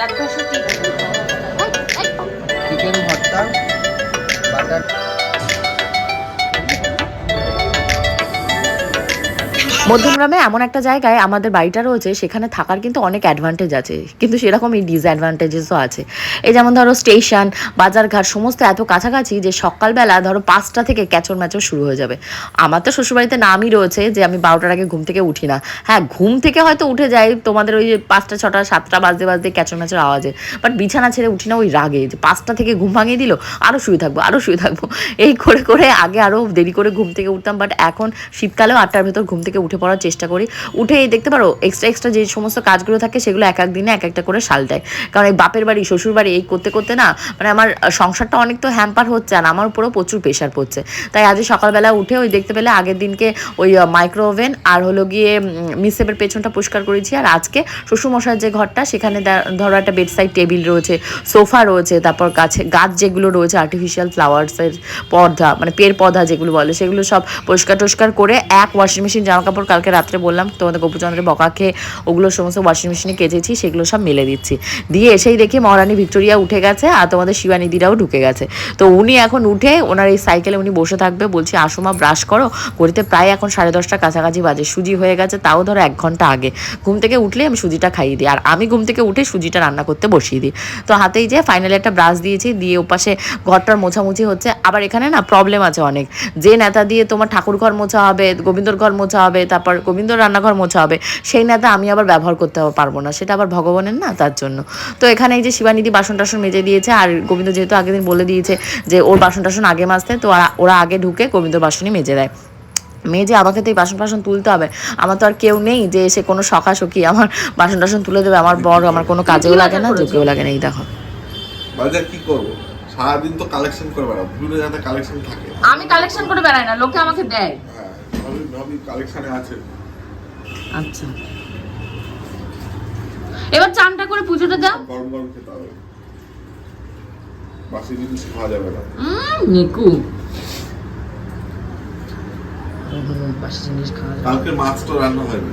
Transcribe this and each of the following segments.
দাঁত ঘষো মধ্যমগ্রামে এমন একটা জায়গায় আমাদের বাড়িটা রয়েছে, সেখানে থাকার কিন্তু অনেক অ্যাডভান্টেজ আছে। কিন্তু সেরকমই ডিসঅ্যাডভান্টেজেসও আছে। এই যেমন ধরো স্টেশন বাজারঘাট, সমস্ত এত কাছাকাছি যে সকালবেলা ধরো পাঁচটা থেকে ক্যাচর ম্যাচর শুরু হয়ে যাবে। আমার তো শ্বশুরবাড়িতে নামই রয়েছে যে আমি বারোটার আগে ঘুম থেকে উঠি না। হ্যাঁ ঘুম থেকে হয়তো উঠে যাই, তোমাদের ওই যে পাঁচটা, ছটা, সাতটা বাজতে বাজতে ক্যাচর ম্যাচের আওয়াজে বাট বিছানা ছেড়ে উঠি না ওই রাগে যে পাঁচটা থেকে ঘুম ভাঙিয়ে দিল আরও শুয়ে থাকব আরও শুয়ে থাকব। এই করে করে আগে আরও দেরি করে ঘুম থেকে উঠতাম। বাট এখন শীতকালেও আটটার ভেতর ঘুম থেকে উঠে পড়ার চেষ্টা করি। উঠে দেখতে পারো এক্সট্রা এক্সট্রা যে সমস্ত কাজগুলো থাকে সেগুলো এক এক দিনে এক একটা করে সাল দেয়। কারণ এই বাপের বাড়ি, শ্বশুর বাড়ি এই করতে করতে না মানে আমার সংসারটা অনেক তো হ্যাম্পার হচ্ছে আর আমার উপরেও প্রচুর প্রেশার পড়ছে। তাই আজ সকালবেলা উঠে ওই দেখতে পেলে আগের দিনকে ওই মাইক্রো ওভেন আর হলো গিয়ে মিসেপের পেছনটা পরিষ্কার করেছি। আর আজকে শ্বশুরমশার যে ঘরটা, সেখানে ধরো একটা বেডসাইড টেবিল রয়েছে সোফা রয়েছে, তারপর গাছে, গাছ যেগুলো রয়েছে আর্টিফিশিয়াল ফ্লাওয়ার্সের পর্দা মানে পের পর্দা যেগুলো বলে, সেগুলো সব পরিষ্কার টরিষ্কার করে এক ওয়াশিং মেশিন জামা কাপড় কালকে রাত্রে বললাম, তোমাদের গোপুচন্দ্রের বকা খেয়ে ওগুলো সমস্ত ওয়াশিং মেশিনে কেচেছি, সেগুলো সব মেলে দিচ্ছি। দিয়ে এসেই দেখি মহারানী ভিক্টোরিয়া উঠে গেছে আর তোমাদের শিবানিদিরাও ঢুকে গেছে। তো উনি এখন উঠে ওনার এই সাইকেলে উনি বসে থাকবে, বলছি আসমা ব্রাশ করো। করিতে প্রায় এখন সাড়ে দশটা কাছাকাছি বাজে, সুজি হয়ে গেছে, তাও ধরো এক ঘণ্টা আগে। ঘুম থেকে উঠলে আমি সুজিটা খাইয়ে দিই, আর আমি ঘুম থেকে উঠে সুজিটা রান্না করতে বসিয়ে দিই। তো হাতেই যে ফাইনালি একটা ব্রাশ দিয়েছি, দিয়ে ওপাশে ঘরটার মোছামুছি হচ্ছে, আবার এখানে না প্রবলেম আছে অনেক। যে নেতা দিয়ে তোমার ঠাকুর ঘর মোছা হবে গোবিন্দর ঘর মোছা হবে তারপর গোবিন্দর রান্নাঘর মোছা হবে সেই নেতা আমি আবার ব্যবহার করতে পারব না সেটা আবার ভগবানের না তার জন্য। তো এখানে এই যে শিবানিধি বাসন টাসন মেজে দিয়েছে আর গোবিন্দ যেহেতু আগের দিন বলে দিয়েছে যে ওর বাসন টাসন আগে মাজতে তো ওরা- ওরা আগে ঢুকে গোবিন্দর বাসনই মেজে দেয়। মেজে আমাকে তো এই বাসন টাসন তুলতে হবে আমার তো আর কেউ নেই যে এসে কোনো সখা সখী আমার বাসন টাসন তুলে দেবে আমার বড় আমার কোনো কাজেও লাগে না যোগ্যও লাগে না এই দেখো। বাজার কি করব? সারাদিন তো কালেকশন করে বেড়াবো বিভিন্ন জায়গায় কালেকশন থাকে। আমি কালেকশন করে বেড়াই না লোকে আমাকে দেয়। ভাবি কালেকশনে আছে। আচ্ছা। এবার চানটা করে পুজোটা দাও। গরম গরম খেতে হবে। বাসি জিনিস খাওয়া যাবে না। উম, নিকু। বাসি জিনিস খাওয়া যায়। কালকে মাছ তো রান্না হয়নি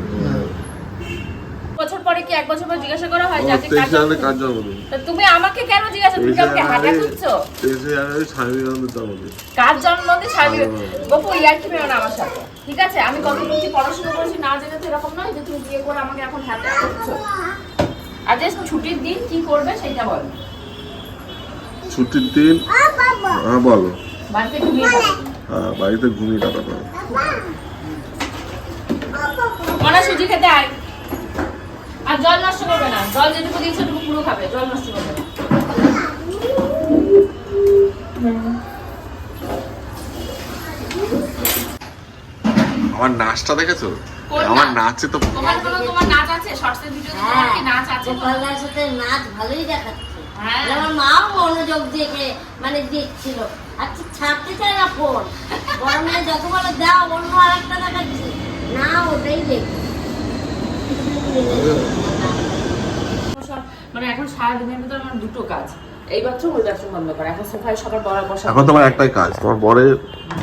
বছর পরে কি এক বছর পর জিজ্ঞাসা করা হয়? যাকে কাজ কাজ তুমি আমাকে কেন জিজ্ঞাসা তুমি আমাকে হাঁটা স্বামী জন্মদিন। কার জন্মদিন? সার্বি গপু ইয়ার কি মেরো আমার সাথে। ঠিক আছে? আমি কত কিছু পড়াশোনা করেছি না জেনে তো এরকম নয় যে তুমি বিয়ে করে আমাকে এখন হাতে করছ। আর যে ছুটির দিন কি করবে সেটা বলো। ছুটির দিন? হ্যাঁ বলো। বাড়িতে ঘুমিয়ে পড়ো হ্যাঁ বাড়িতে ঘুমিয়ে কাটাতে হবে মনে সুজি খেতে আয়। আর জল নষ্ট করবে না। জল যেটুকু দিয়েছে ওটুকু পুরো খাবে। জল নষ্ট করবে না। আমার নাচটা দেখেছ? আমার নাচে? তো তোমার কোনো তোমার নাচ আছে? শর্টসের ভিডিওতে তোমার কি নাচ আছে? গোপালদার সাথে নাচ ভালোই দেখাচ্ছে। হ্যাঁ। আমার মাও মনোযোগ দেখে মানে দেখছিল আচ্ছা ছাড়তে চায় না ফোন বড় মেয়ে যত বলে দাও অন্য আরেকটা দেখাচ্ছে। না ওটাই দেখি মানে এখন সারা দিনের ভিতরে আমার দুটো কাজ। এই বাথরুম ওই বাথরুম বন্ধ করা। এখন সোফায় সকাল বড় বসা এখন তোমার একটাই কাজ তোমার বরের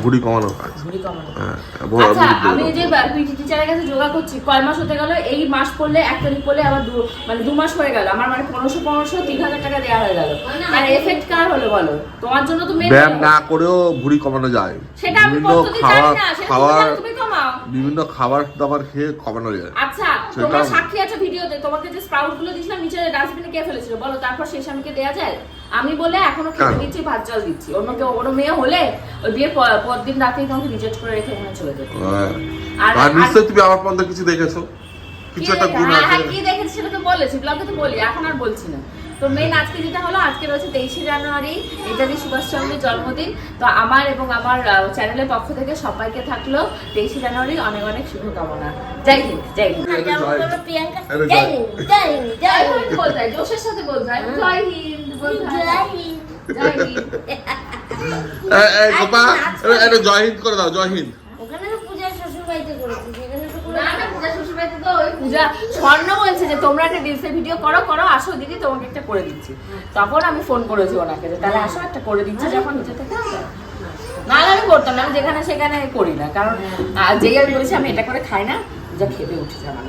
ভুড়ি কমানোর কাজ। ঝুড়ি কমানো। হ্যাঁ আচ্ছা আমি এই যে পিটি টিচারের কাছে যোগা করছি কয় মাস হতে গেল? এই মাস পড়লে এক তারিখ পড়লে আবার দু মানে দু মাস হয়ে গেল। আমার মানে পনেরোশো পনেরোশো তিন হাজার টাকা দেওয়া হয়ে গেল। আর এফেক্ট কার হলো বলো? তোমার জন্য তো ব্যায়াম না করেও ভুড়ি কমানো যায়। সেটা আমি বিভিন্ন পদ্ধতি জানি না সেটা তুমি বিভিন্ন খাবার দাবার খেয়ে কমানো যায় আচ্ছা তোমরা সাক্ষী আছো ভিডিওতে তোমাকে যে স্প্রাউটগুলো দিছিলাম নিচে ডাস্টবিনে কে ফেলেছিল। বলো তারপর সেই স্বামীকে দেয়া যায়? আমি বলে এখনও খেতে কেন? দিচ্ছি ভাত জল দিচ্ছি। অন্য কেউ অন্য মেয়ে হলে ওই বিয়ের প- পর দিন রাতেই তোমাকে রিজেক্ট করে রেখে মনে চলে যেত হ্যাঁ। আর- নিশ্চয়ই তুমি আমার পর্যন্ত কিছু দেখেছ। কিছু একটা গুণ হ্যাঁ, আছে। হ্যাঁ, কি দেখেছি সেটা তো বলেছি ব্লগে তো বলি এখন আর বলছি না। তো মেন আজকে যেটা হলো আজকে রয়েছে তেইশে জানুয়ারি। নেতাজি সুভাষচন্দ্রের জন্মদিন। তো আমার এবং আমার চ্যানেলের পক্ষ থেকে সবাইকে থাকল তেইশে জানুয়ারি অনেক অনেক শুভকামনা। জয় হিন্দ জয় হিন্দ। জয়- প্রিয়াঙ্কা? জয় হিন্দ, জয় হিন্দ, জয় হিন্দ, বলতে হয় জোশের সাথে বলতে হয়। জয় হিন্দ বলতে হয়। জয় হিন্দ। জয় হিন্দ। গোপা জয় হিন্দ করে দাও জয় হিন্দ ওখানে তো পূজা শ্বশুর বাড়িতে করেছি সেখানে তো করে না না পূজা শ্বশুরবাড়িতে তো ওই পূজা স্বর্ণ বলছে যে, তোমরা একটা রিলসের ভিডিও করো করো, আসো দিদি তোমাকে একটা করে দিচ্ছি। তখন আমি ফোন করেছি ওনাকে যে, তাহলে আসো, একটা করে দিচ্ছি যখন নিজে থেকে না আমি করতাম, না আমি যেখানে সেখানে করি না। কারণ যেই আমি বলেছি আমি এটা করে খাই না, যা খেতে উঠেছে আমার।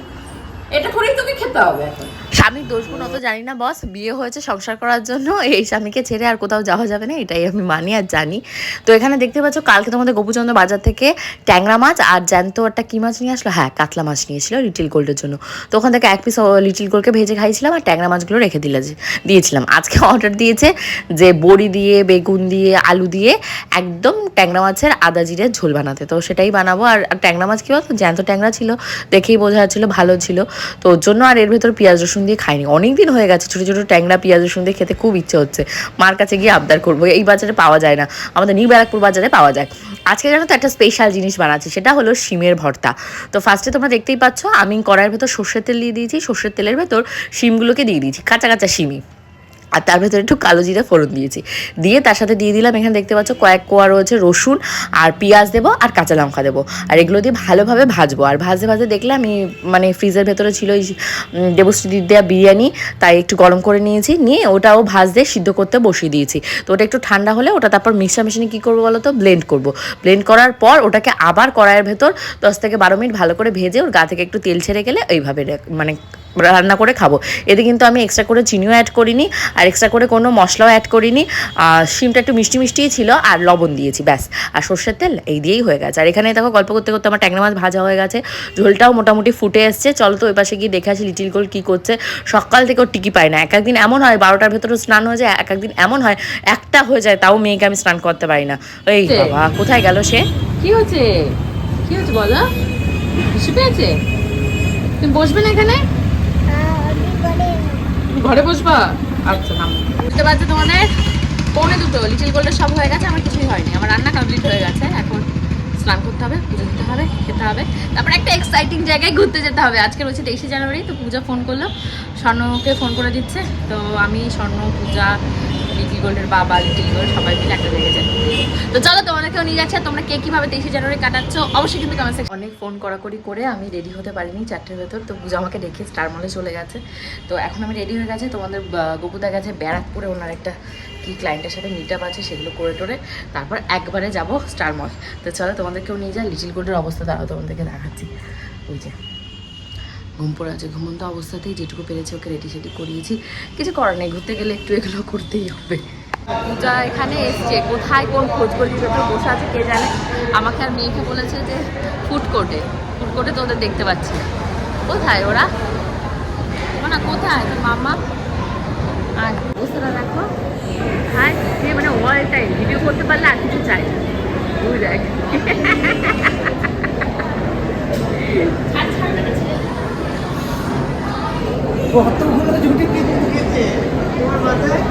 এটা করেই তোকে খেতে হবে এখন। স্বামীর দোষ গুণ অত জানি না বস বিয়ে হয়েছে, সংসার করার জন্য। এই স্বামীকে ছেড়ে আর কোথাও যাওয়া যাবে না, এটাই আমি মানি আর জানি। তো এখানে দেখতে পাচ্ছ, কালকে তোমাদের গোপুচন্দ্র বাজার থেকে ট্যাংরা মাছ আর জ্যান্ত একটা কী মাছ নিয়ে আসলো? হ্যাঁ কাতলা মাছ নিয়েছিল লিটিল গোল্ডের জন্য। তো ওখান থেকে এক পিস লিটিল গোল্ডকে ভেজে খাইছিলাম আর ট্যাংরা মাছগুলো রেখে দিলে দিয়েছিলাম। আজকে অর্ডার দিয়েছে যে, বড়ি দিয়ে, বেগুন দিয়ে, আলু দিয়ে একদম ট্যাংরা মাছের আদা জিরে ঝোল বানাতে। তো সেটাই বানাবো। আর আর ট্যাংরা মাছ কী বলতো? জ্যান্ত ট্যাংরা ছিল, দেখেই বোঝা যাচ্ছিল, ভালো ছিল। তো ওর জন্য আর এর ভেতর পেঁয়াজ রসুন দিয়ে খাইনি। অনেক দিন হয়ে গেছে, ছোটো ছোটো ট্যাংরা, পেঁয়াজ, রসুন দিয়ে খেতে খুব ইচ্ছে হচ্ছে। মার কাছে গিয়ে আবদার করব, এই বাজারে পাওয়া যায় না। আমাদের নিউ ব্যারাকপুর বাজারে পাওয়া যায়। আজকে জানো তো একটা স্পেশাল জিনিস বানাচ্ছি, সেটা হলো শিমের ভর্তা। তো ফার্স্টে তোমরা দেখতেই পাচ্ছ, আমি কড়াইয়ের ভেতর সর্ষের তেল দিয়ে দিয়েছি, সর্ষের তেলের ভেতর শিমগুলোকে দিয়ে দিয়েছি, কাঁচা কাঁচা শিমি। আর তার ভেতরে একটু কালো জিরে ফোড়ন দিয়েছি। দিয়ে তার সাথে দিয়ে দিলাম, এখানে দেখতে পাচ্ছ কয়েক কোয়া রয়েছে রসুন আর পেঁয়াজ দেবো আর কাঁচা লঙ্কা দেবো। আর এগুলো দিয়ে ভালোভাবে ভাজবো। আর ভাজতে ভাজতে দেখলে আমি মানে ফ্রিজের ভেতরে ছিল ওই দেবশ্রী দেওয়া বিরিয়ানি, তাই একটু গরম করে নিয়েছি। নিয়ে ওটাও ভাজতে সিদ্ধ করতে বসিয়ে দিয়েছি। তো ওটা একটু ঠান্ডা হলে ওটা তারপর মিক্সার মেশিনে কী করব বলো তো ব্লেন্ড করব। ব্লেন্ড করার পর ওটাকে আবার কড়াইয়ের ভেতর দশ থেকে বারো মিনিট ভালো করে ভেজে ওর গা থেকে একটু তেল ছেড়ে গেলে এইভাবে রে- মানে রান্না করে খাব। এতে কিন্তু আমি এক্সট্রা করে চিনিও অ্যাড করিনি আর এক্সট্রা করে কোনো মশলাও অ্যাড করিনি। আর শিমটা একটু মিষ্টি মিষ্টিই ছিল আর লবণ দিয়েছি ব্যাস। আর সর্ষের তেল এই দিয়েই হয়ে গেছে। আর এখানে দেখো গল্প করতে করতে আমার ট্যাংরা মাছ ভাজা হয়ে গেছে। ঝোলটাও মোটামুটি ফুটে এসছে। চলো তো ওই পাশে গিয়ে দেখে আসি লিটিল গোল কী করছে। সকাল থেকে ওর টিকি পায় না। এক একদিন এমন হয় বারোটার ভেতরে স্নান হয়ে যায় এক একদিন এমন হয় একটা হয়ে যায় তাও মেয়েকে আমি স্নান করতে পারি না। এই? বাবা কোথায় গেল সে? কি হচ্ছে? কি হচ্ছে বলো? পেয়েছে? তুমি বসবে না এখানে? ঘরে বসবা? আচ্ছা নাম। বুঝতে পারছ তোমাদের? পৌনে দুটো লিটিল গোল্ডের সব হয়ে গেছে, আমার কিছুই হয়নি। আমার রান্না কমপ্লিট হয়ে গেছে, এখন স্নান করতে হবে, পুজো দিতে হবে, খেতে হবে। তারপরে একটা এক্সাইটিং জায়গায় ঘুরতে যেতে হবে। আজকে রয়েছে তেইশে জানুয়ারি, তো পূজা ফোন করল। স্বর্ণকে ফোন করে দিচ্ছে, তো আমি স্বর্ণ, পূজা লিটিল গোল্ডের বাবা লিটিল গোল্ড সবাই মিলে একটা জায়গায় যাব তো চলো, তোমাদেরকেও নিয়ে যাচ্ছে। তোমরা কে কীভাবে তেইশে জানুয়ারি কাটাচ্ছ, অবশ্যই কিন্তু কমেন্টসে অনেক ফোন করাকরি করে আমি রেডি হতে পারিনি চারটের ভেতর। তো পূজা আমাকে ডেকে স্টার মলে চলে গেছে। তো এখন আমি রেডি হয়ে গেছে। তোমাদের গপুদা গেছে ব্যারাকপুরে। ওনার একটা কি ক্লায়েন্টের সাথে মিট আপ আছে, সেগুলো করে টোরে। তারপর একবারে যাব স্টার মল তো চলো, তোমাদেরকেও নিয়ে যাই। লিটিল গোল্ডের অবস্থা দাঁড়াও, তোমাদেরকে দেখাচ্ছি। ওই যে। ঘুম পড়ে আছে, ঘুমন্ত অবস্থাতেই যেটুকু পেরেছি ওকে রেডি সেডি করিয়েছি। কিছু করার নেই, ঘুরতে গেলে একটু এগুলো করতেই হবে। পূজা এখানে এসছে, কোথায় কোন খোঁজ গলির ভেতর বসে আছে, কে জানে? আমাকে আর মেয়েকে বলেছে যে ফুড কোর্টে ফুড কোর্টে তো ওদের দেখতে পাচ্ছি। কোথায় ওরা? না কোথায়? তোর মামা আর অবস্থাটা দেখো। হ্যাঁ সে মানে ওয়াল টাইম ভিডিও করতে পারলে আর কিছু চাই না। কতগুলো ঝুটি কেটে তোমার মাথায়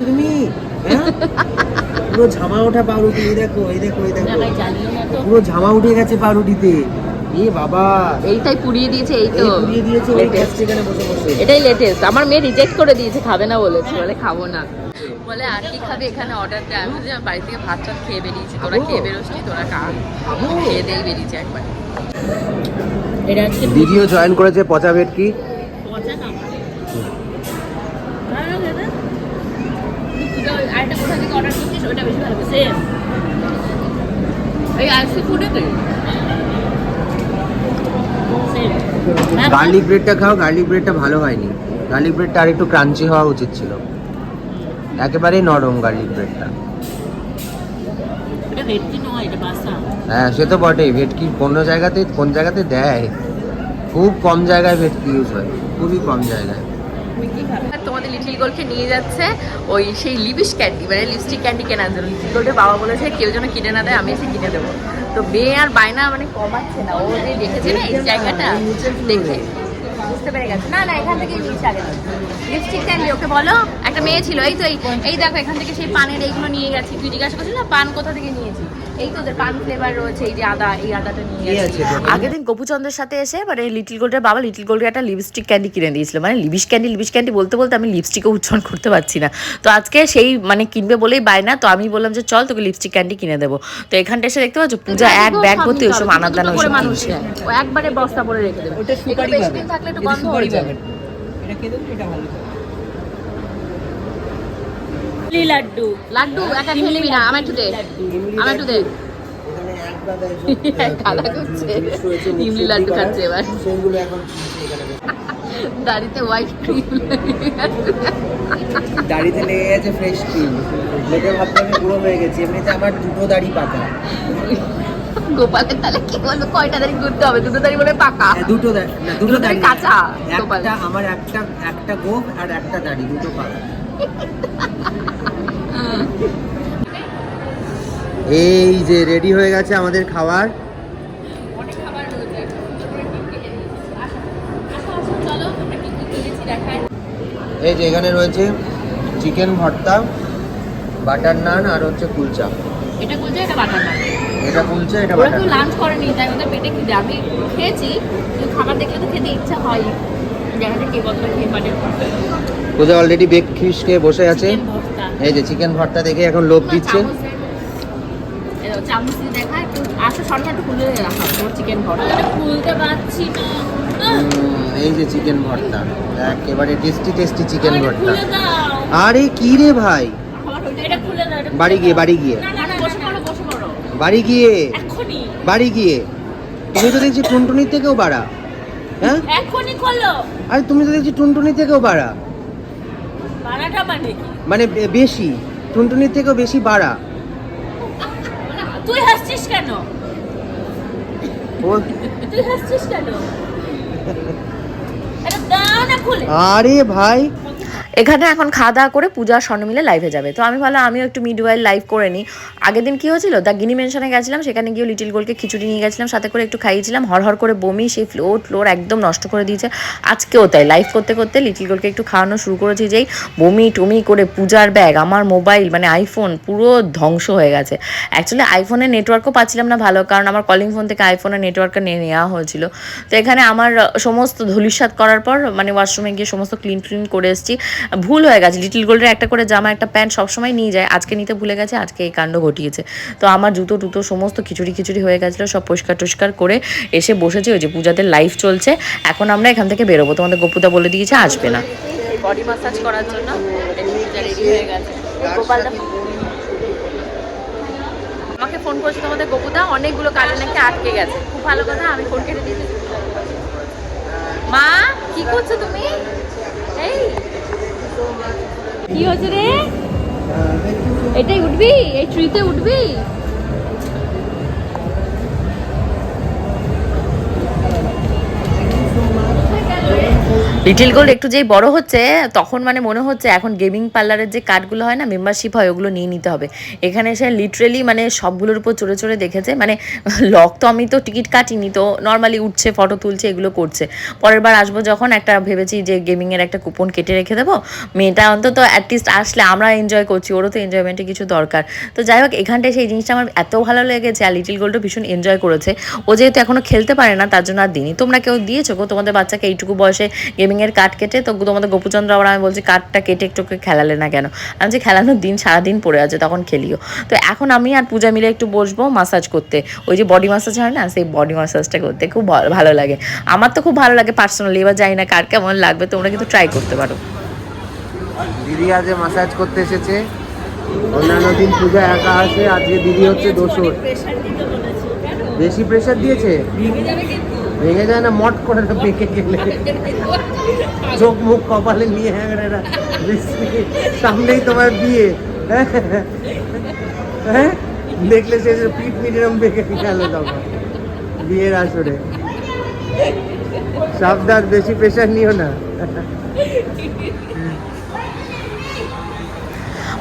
তুমি হ্যাঁ? পুরো ঝামা ওঠা পাউরুটি এই দেখো এই দেখো এই দেখো। পুরো ঝামা উঠে গেছে পাউরুটিতে। এ বাবা। এইটাই পুড়িয়ে দিয়েছে এই তো। পুড়িয়ে দিয়েছে। খাচ্ছে এখানে বসে বসে। এটাই লেটেস্ট আমার মেয়ে রিজেক্ট করে দিয়েছে খাবে না বলেছে বলে খাব না। বলে আর কি খাবে এখানে অর্ডার দেয় আমি বলছি, বাড়ি থেকে ভাত টাত খেয়ে বেরিয়েছি তোরা খেয়ে বেরোসনি তোরা খা। খাব? খেয়ে দিয়ে বেরিয়েছে একবার। এটা ভিডিও জয়েন করেছে পচা ভেটকি। পচা না। ভালো লাগে না? তুই পূজা ওই আরেকটা কোথা থেকে অর্ডার করছিস ওইটা বেশি ভালো সেম এই আইসি ফুডে তো। গার্লিক ব্রেডটা খাও গার্লিক ব্রেডটা ভালো হয়নি। গার্লিক ব্রেডটা আর একটু ক্রাঞ্চি হওয়া উচিত ছিল। একেবারেই নরম গার্লিক ব্রেডটা এটা হ্যাঁ সে তো বটেই। ভেটকি কোনো জায়গাতে কোন জায়গাতে দেয়? খুব কম জায়গায় ভেটকি ইউজ হয়। খুবই কম জায়গায়। তোমাদের লিটিল গোলকে নিয়ে যাচ্ছে ওই সেই লিপস্টিক ক্যান্ডি মানে লিপস্টিক ক্যান্ডি কেনার জন্য। লিটিল গোল্ডের বাবা বলেছে কেউ যেন কিনে না দেয় আমি এসে কিনে দেবো। তো মেয়ে আর বায়না মানে কমাচ্ছে না। ও যে দেখেছে না এই জায়গাটা দেখে। বুঝতে পেরে গেছে। না না এখান থেকে আগে লিপস্টিক ক্যান্ডি ওকে বলো। একটা মেয়ে ছিল এই তো এই এই দেখো এখান থেকে সেই পানের এইগুলো নিয়ে গেছি। তুই জিজ্ঞাসা করছিস না পান কোথা থেকে নিয়েছি এই তো ওদের পান ফ্লেভার রয়েছে এই যে আদা এই আদাটা নিয়ে আছে আগের দিন কপুচন্দ্রের সাথে এসে মানে লিটিল গোল্ডের বাবা লিটিল গোল্ডের একটা লিপস্টিক ক্যান্ডি কিনে দিয়েছিল। মানে লিবিস ক্যান্ডি লিবিস ক্যান্ডি বলতে বলতে আমি লিপস্টিকও উচ্চারণ করতে পারছি না। তো আজকে সেই মানে কিনবে বলেই বায়না তো আমি বললাম যে চল তোকে লিপস্টিক ক্যান্ডি কিনে দেবো। তো এখানটা এসে দেখতে পাচ্ছ পূজা এক ব্যাগ ভর্তি ওইসব আনার দানা করে ওইসব মানুষ কিনছে। একবারে বস্তা পরে রেখে দেবে। ওটা সুপারি থাকলে একটু গন্ধ হয়ে যাবে। এটা খেয়ে দেবো এটা ভালো। লাড্ডু। লাড্ডু? একা খেয়ে নিবি না আমার একটু দে। আমার একটু দে। করছে। ইমলি লাড্ডু খাচ্ছে এবার। সেইগুলো এখন এখানে। দাড়িতে হোয়াইট ক্রিম দাড়িতে লেগে গেছে ফ্রেশ ক্রিম লোকে ভাবতে আমি পুরো হয়ে গেছি এমনিতে আমার দুটো দাড়ি পাকা গোপালের তাহলে কি বলব কয়টা দাড়ি করতে হবে? দুটো দাড়ি বলে পাকা। হ্যাঁ, দুটো দাড়ি না দুটো দাড়ি কাঁচা। একটা আমার একটা একটা গোপ আর একটা দাড়ি দুটো পাকা এই যে রেডি হয়ে গেছে আমাদের খাবার। কি কি এই যে এখানে রয়েছে চিকেন ভর্তা বাটার নান আর হচ্ছে কুলচা। এটা বলছে এটা বাটার নান এটা কুলচা এটা বাটার নান লাঞ্চ করেনি তাই ওদের পেটে খিদে। আমি খেয়েছি কিন্তু খাবার দেখলে তো খেতে ইচ্ছা হয়। দেখা যাক কে কতটা খেয়ে পারে পূজা অলরেডি বেক ফিশ খেয়ে বসে আছে। এই যে চিকেন ভর্তা দেখে এখন লোভ দিচ্ছে। চামচ এই দিয়ে দেখা একটু আসো সরকার খুলে রাখা চিকেন ভর্তা। খুলতে পারছি না। এই যে চিকেন ভর্তা একেবারে টেস্টি টেস্টি চিকেন ভর্তা। আরে কি রে ভাই? বাড়ি গিয়ে বাড়ি গিয়ে। দাও। না, না, বসে পড়ো বসে পড়ো। বাড়ি গিয়ে। বাড়ি গিয়ে। তুমি তো দেখছি টুনটুনির থেকেও বাড়া। হ্যাঁ? আরে তুমি তো দেখছি টুনটুনির থেকেও বাড়া। বানাটা মানে কি? মানে বেশি টুনটুনির থেকেও বেশি বাড়া। তুই হাসছিস কেন? ও। তুই হাসছিস কেন? আরে ভাই এখানে এখন খাওয়া দাওয়া করে পূজা স্বর্ণ মিলে লাইভে যাবে। তো আমি ভাবলাম আমিও একটু মিড ওয়াইল লাইভ করে নিই। আগের দিন কী হয়েছিল? দ্য গিনি মেনশনে গেছিলাম, সেখানে গিয়ে লিটিল গোলকে খিচুড়ি নিয়ে গেছিলাম, সাথে করে একটু খাইয়েছিলাম হর হর করে বমি, সেই ফ্লোর ফ্লোর একদম নষ্ট করে দিয়েছে। আজকেও তাই লাইভ করতে করতে লিটিল গোলকে একটু খাওয়ানো শুরু করেছি, যেই বমি টমি করে পূজার ব্যাগ আমার মোবাইল মানে আইফোন পুরো ধ্বংস হয়ে গেছে। অ্যাকচুয়ালি আইফোনের নেটওয়ার্কও পাচ্ছিলাম না ভালো, কারণ আমার কলিং ফোন থেকে আইফোনের নেটওয়ার্কটা নিয়ে নেওয়া হয়েছিল। তো এখানে আমার সমস্ত ধুলিসাত করার পর মানে ওয়াশরুমে গিয়ে সমস্ত ক্লিন ক্লিন করে এসেছি। ভুল হয়ে গেছে। লিটিল গোল্ডের একটা করে জামা, একটা প্যান্ট সবসময় নিয়ে যায়। আজকে নিতে ভুলে গেছে, আজকে এই কাণ্ড ঘটিয়েছে। তো আমার জুতো টুতো সমস্ত খিচুড়ি খিচুড়ি হয়ে গেছিল, সব পরিষ্কার টরিষ্কার করে এসে বসেছি। ওই যে পূজাদের লাইভ চলছে। এখন আমরা এখান থেকে বেরোবো। তোমাদের গোপুদা বলে দিয়েছে, আসবে না। আমাকে ফোন করেছে তোমাদের গোপুদা, অনেকগুলো কাজে নাকি আটকে গেছে। খুব ভালো কথা, আমি ফোন কেটে দিয়েছি মা, কি করছ তুমি? এই কি হচ্ছে রে? এটাই উঠবি? এই ট্রিতে উঠবি? লিটিল গোল্ড একটু যেই বড় হচ্ছে, তখন মানে মনে হচ্ছে এখন গেমিং পার্লারের যে কার্ডগুলো হয় না মেম্বারশিপ হয়, ওগুলো নিয়ে নিতে হবে। এখানে এসে লিটারেলি মানে সবগুলোর উপর চড়ে চড়ে দেখেছে মানে লক তো আমি তো টিকিট কাটিনি, তো নর্মালি উঠছে ফটো তুলছে, এগুলো করছে। পরের বার আসব যখন একটা ভেবেছি যে গেমিংয়ের একটা কুপন কেটে রেখে দেবো। মেয়েটা অন্তত অ্যাটলিস্ট আসলে আমরা এনজয় করছি, ওরও তো এনজয়মেন্টের কিছু দরকার। তো যাই হোক, এখানটায় সেই জিনিসটা আমার এত ভালো লেগেছে, আর লিটিল গোল্ডও ভীষণ এনজয় করেছে। ও যেহেতু এখনও খেলতে পারে না, তার জন্য আর দিনই তোমরা কেউ দিয়েছ তোমাদের বাচ্চাকে এইটুকু বয়সে গেমিংয়ের কার্ড কেটে তো তোমাদের গোপুচন্দ্র আবার আমি বলছি কার্ডটা কেটে একটু খেলালে না কেন? আমি যে খেলানোর দিন সারাদিন পড়ে আছে তখন খেলিও। তো এখন আমি আর পূজা মিলে একটু বসবো মাসাজ করতে। ওই যে বডি মাসাজ হয় না সেই বডি মাসাজটা করতে খুব ভালো- ভালো লাগে। আমার তো খুব ভালো লাগে পার্সোনালি এবার জানি না কার কেমন লাগবে তোমরা কিন্তু ট্রাই করতে পারো। দিদি আজকে মাসাজ করতে এসেছে। অন্যান্য দিন পূজা একা আসে আজকে দিদি হচ্ছে দোসর। বেশি প্রেশার দিয়েছে? ভেঙে যায় না মট করে না পেকে গেলে চোখ মুখ কপালে নিয়ে হ্যাঁ সামনেই তোমার বিয়ে হ্যাঁ? হ্যাঁ দেখলে সে যে পিঠ মিডিয়াম বেঁকে গেল তখন বিয়ের আসরে সাবধান বেশি প্রেশার নিও না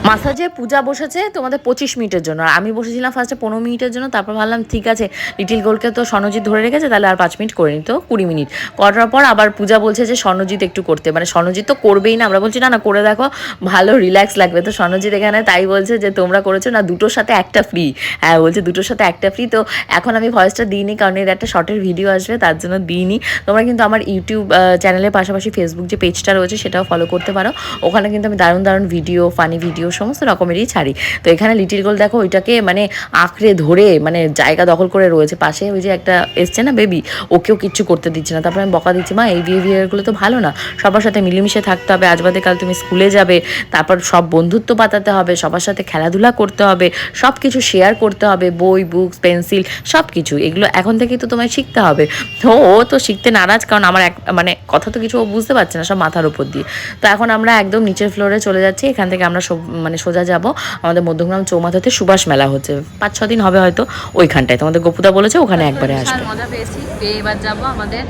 মাসাজে পূজা বসেছে তোমাদের পঁচিশ মিনিটের জন্য। আর আমি বসেছিলাম ফার্স্টে পনেরো মিনিটের জন্য, তারপর ভাবলাম, ঠিক আছে লিটিল গোলকে তো স্বর্ণজিৎ ধরে রেখেছে, তাহলে আর পাঁচ মিনিট করে নিত, কুড়ি মিনিট। করার পর আবার পূজা বলছে যে, স্বর্ণজিৎ একটু করতে। মানে স্বর্ণজিৎ তো করবেই না। আমরা বলছি, না না, করে দেখো, ভালো রিল্যাক্স লাগবে। তো স্বর্ণজিৎ এখানে তাই বলছে যে, তোমরা করেছ না, দুটোর সাথে একটা ফ্রি হ্যাঁ বলছে, দুটোর সাথে একটা ফ্রি তো এখন আমি ভয়েসটা দিইনি, কারণ এর একটা শর্টের ভিডিও আসবে, তার জন্য দিইনি। তোমরা কিন্তু আমার ইউটিউব চ্যানেলের পাশাপাশি ফেসবুক যে পেজটা রয়েছে, সেটাও ফলো করতে পারো। ওখানে কিন্তু আমি দারুণ দারুণ ভিডিও ফানি ভিডিও সমস্ত রকমেরই ছাড়ি। তো এখানে লিটিল গোল দেখো ওইটাকে মানে আঁকড়ে ধরে মানে জায়গা দখল করে রয়েছে। পাশে ওই যে একটা এসছে না বেবি ওকেও কিচ্ছু করতে দিচ্ছে না। তারপরে আমি বকা দিচ্ছি, মা, এই বিহেভিয়ারগুলো তো ভালো না। সবার সাথে মিলেমিশে থাকতে হবে। আজ বাদে কাল তুমি স্কুলে যাবে। তারপর সব বন্ধুত্ব পাতাতে হবে। সবার সাথে খেলাধুলা করতে হবে। সব কিছু শেয়ার করতে হবে। বই বুকস পেন্সিল সব কিছু এগুলো এখন থেকেই তো তোমায় শিখতে হবে। তো ও তো শিখতে নারাজ, কারণ আমার এক মানে কথা তো কিছু ও বুঝতে পারছে না সব মাথার উপর দিয়ে। তো এখন আমরা একদম নিচের ফ্লোরে চলে যাচ্ছি। এখান থেকে আমরা সব মানে সোজা যাব আমাদের মধ্যগ্রাম চৌমাথাতে সুভাষ মেলা হচ্ছে। পাঁচ ছ দিন হবে হয়তো ওইখানটায়। তোমাদের গোপুদা বলেছে ওখানে একবারে আসবে। মজা পেয়েছি। পেয়ে এবার যাব আমাদের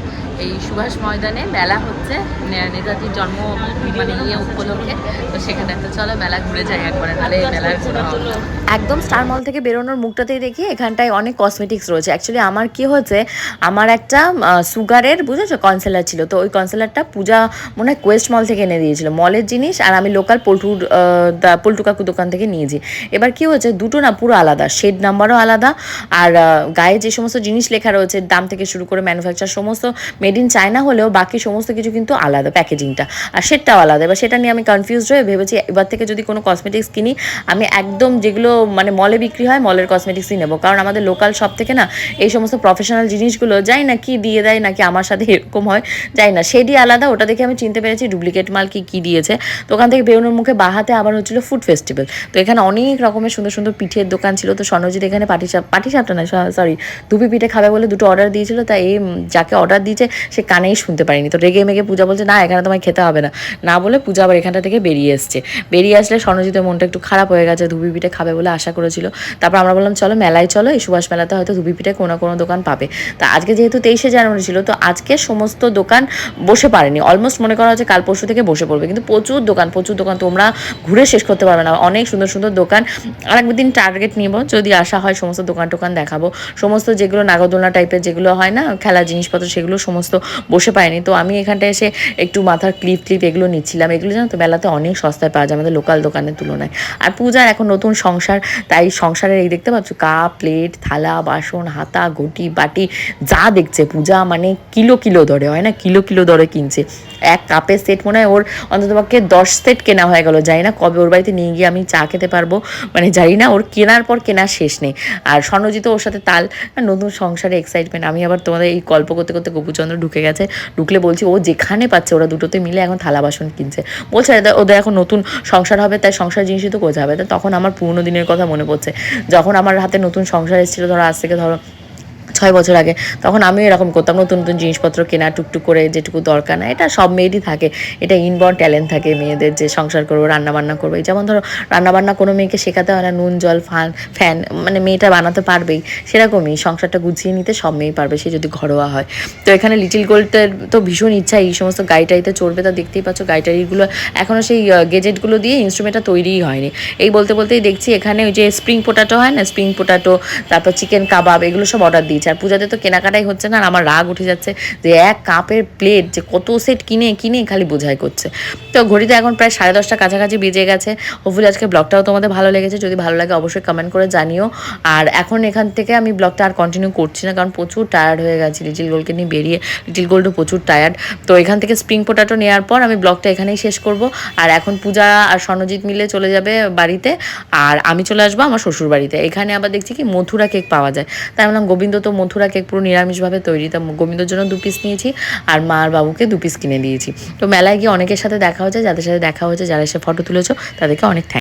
এই সুভাষ ময়দানে মেলা হচ্ছে। নেতাজির জন্ম মানে ইয়ে উপলক্ষে। তো সেখানে তো চলো মেলা ঘুরে যাই একবারে এই মেলার। একদম স্টার মল থেকে বেরোনোর মুখটাতেই দেখি এখানটায় অনেক কসমেটিক্স রয়েছে। অ্যাকচুয়ালি আমার কি হয়েছে, আমার একটা সুগারের বুঝেছ কনসেলার ছিল। তো ওই কনসেলারটা পূজা মনে হয় কোয়েস্ট মল থেকে এনে দিয়েছিল। মলের জিনিস আর আমি লোকাল পল্টুর পল্টু কাকু দোকান থেকে নিয়েছি। এবার কি হয়েছে, দুটো না পুরো আলাদা শেড নাম্বারও আলাদা। আর গায়ে যে সমস্ত জিনিস লেখা রয়েছে, দাম থেকে শুরু করে ম্যানুফ্যাকচার সমস্ত মেড ইন চায়না হলেও বাকি সমস্ত কিছু কিন্তু আলাদা প্যাকেজিংটা আর সেটাও আলাদা। এবার সেটা নিয়ে আমি কনফিউজড হয়ে ভেবেছি, এবার থেকে যদি কোনো কসমেটিক্স কিনি, আমি একদম যেগুলো মানে মলে বিক্রি হয় মলের কসমেটিক্সই নেব। কারণ আমাদের লোকাল শপ থেকে না, এই সমস্ত প্রফেশনাল জিনিসগুলো যাই না কি দিয়ে দেয়, নাকি আমার সাথে এরকম হয়, যাই না। সেটি আলাদা, ওটা দেখে আমি চিনতে পেরেছি ডুপ্লিকেট মাল কি কি দিয়েছে। তো ওখান থেকে বেরোনোর মুখে বাহাতে আবার হচ্ছিল ফুড ফেস্টিভ্যাল তো এখানে অনেক রকমের সুন্দর সুন্দর পিঠের দোকান ছিল। তো স্বর্ণজিৎ এখানে পাটিসাপ, পাটিসাপটা না সরি ধুপি পিঠে খাবে বলে দুটো অর্ডার দিয়েছিল। তাই এই যাকে অর্ডার দিয়েছে সে কানেই শুনতে পারিনি। তো রেগে মেগে পূজা বলছে, না, এখানে তোমায় খেতে হবে না। না বলে পূজা আবার এখানটা থেকে বেরিয়ে এসছে। বেরিয়ে আসলে স্বর্ণজিতের মনটা একটু খারাপ হয়ে গেছে ধুবি পিঠে খাবে বলে আশা করেছিল। তারপর আমরা বললাম, চলো মেলায় চলো, এই সুভাষ মেলাতে হয়তো ধুবি পিঠে কোনো কোনো দোকান পাবে। তা আজকে যেহেতু তেইশে জানুয়ারি ছিল, তো আজকে সমস্ত দোকান বসে পারেনি। অলমোস্ট মনে করা হচ্ছে কাল পরশু থেকে বসে পড়বে। কিন্তু প্রচুর দোকান প্রচুর দোকান, তোমরা ঘুরে শেষ করতে পারবে না। অনেক সুন্দর সুন্দর দোকান। আর একদিন টার্গেট নিব, যদি আসা হয় সমস্ত দোকান টোকান দেখাবো। সমস্ত যেগুলো নাগরদোলনা টাইপের যেগুলো হয় না খেলা জিনিসপত্র সেগুলো সমস্ত বসে পায়নি। তো আমি এখানটায় এসে একটু মাথার ক্লিপ ক্লিপ এগুলো নিচ্ছিলাম। এগুলো জানো তো মেলাতে অনেক সস্তায় পাওয়া যায় আমাদের লোকাল দোকানের তুলনায়। আর পূজার এখন নতুন সংসার, তাই সংসারের এই দেখতে পাচ্ছ কাপ প্লেট, থালা, বাসন, হাতা, ঘটি, বাটি, যা দেখছে। পূজা মানে কিলো কিলো দরে, হয় না? কিলো কিলো দরে কিনছে। এক কাপের সেট মনে হয় ওর অন্ততপক্ষে দশ সেট কেনা হয়ে গেল। জানি না কবে ওর বাড়িতে নিয়ে গিয়ে আমি চা খেতে পারব। মানে জানি না ওর কেনার পর কেনার শেষ নেই। আর স্বর্ণজিৎ ওর সাথে তাল, নতুন সংসারে এক্সাইটমেন্ট আমি আবার তোমাদের এই গল্প করতে করতে গোপুচন্দ্র ঢুকে গেছে। ঢুকলে বলছি, ও যেখানে পাচ্ছে, ওরা দুটোতে মিলে এখন থালা বাসন কিনছে। বলছে ওদের এখন নতুন সংসার হবে, তাই সংসার জিনিসই তো কোথায় হবে। তখন আমার পুরনো দিনের কথা মনে পড়ছে। যখন আমার হাতে নতুন সংসার এসেছিল, ধরো আজ থেকে ধরো ছয় বছর আগে, তখন আমিও এরকম করতাম, নতুন নতুন জিনিসপত্র কেনা, টুকটুক করে যেটুকু দরকার না এটা সব মেয়েরই থাকে, এটা ইনবর্ন ট্যালেন্ট থাকে মেয়েদের যে সংসার করব, রান্নাবান্না করব যেমন ধরো রান্নাবান্না কোনো মেয়েকে শেখাতে হয় না, নুন, জল ফান ফ্যান মানে মেয়েটা বানাতে পারবেই, সেরকমই সংসারটা গুছিয়ে নিতে সব মেয়েই পারবে, সে যদি ঘরোয়া হয়। তো এখানে লিটিল গোল্ডের তো ভীষণ ইচ্ছা, এই সমস্ত গাড়িটাইতে চড়বে, তা দেখতেই পাচ্ছ গাড়িটারিগুলো এখনও সেই গেজেটগুলো দিয়ে ইনস্ট্রুমেন্টটা তৈরিই হয়নি। এই বলতে, বলতেই দেখছি এখানে ওই যে স্প্রিং পোটাটো হয় না স্প্রিং পোটাটো তারপর চিকেন কাবাব এগুলো সব অর্ডার দিয়েছে। আর পূজাতে তো কেনাকাটাই হচ্ছে না, আর আমার রাগ উঠে যাচ্ছে যে এক কাপের প্লেট যে কত সেট কিনে কিনে খালি বোঝাই করছে। তো ঘড়িতে এখন প্রায় সাড়ে দশটা কাছাকাছি বেজে গেছে। হোপফুলি আজকে ব্লগটাও তোমাদের ভালো লেগেছে। যদি ভালো লাগে অবশ্যই কমেন্ট করে জানিও। আর এখন এখান থেকে আমি ব্লগটা আর কন্টিনিউ করছি না, কারণ প্রচুর টায়ার্ড হয়ে গেছি লিটিল গোল্ডকে নিয়ে বেরিয়ে। লিটিল গোল্ডও প্রচুর টায়ার্ড তো এখান থেকে স্প্রিং পোটাটো নেওয়ার পর আমি ব্লগটা এখানেই শেষ করব। আর এখন পূজা আর স্বর্ণজিৎ মিলে চলে যাবে বাড়িতে। আর আমি চলে আসব আমার শ্বশুর বাড়িতে এখানে আবার দেখছি কি মথুরা কেক পাওয়া যায়। তাই বললাম গোবিন্দ তো মথুরা কেক পুরো নিরামিষভাবে তৈরি। তা গোবিন্দর জন্য দু পিস নিয়েছি আর মা আর বাবুকে দু পিস কিনে দিয়েছি। তো মেলায় গিয়ে অনেকের সাথে দেখা হয়েছে, যাদের সাথে দেখা হয়েছে, যারা এসে ফটো তুলেছ, তাদেরকে অনেক থ্যাংক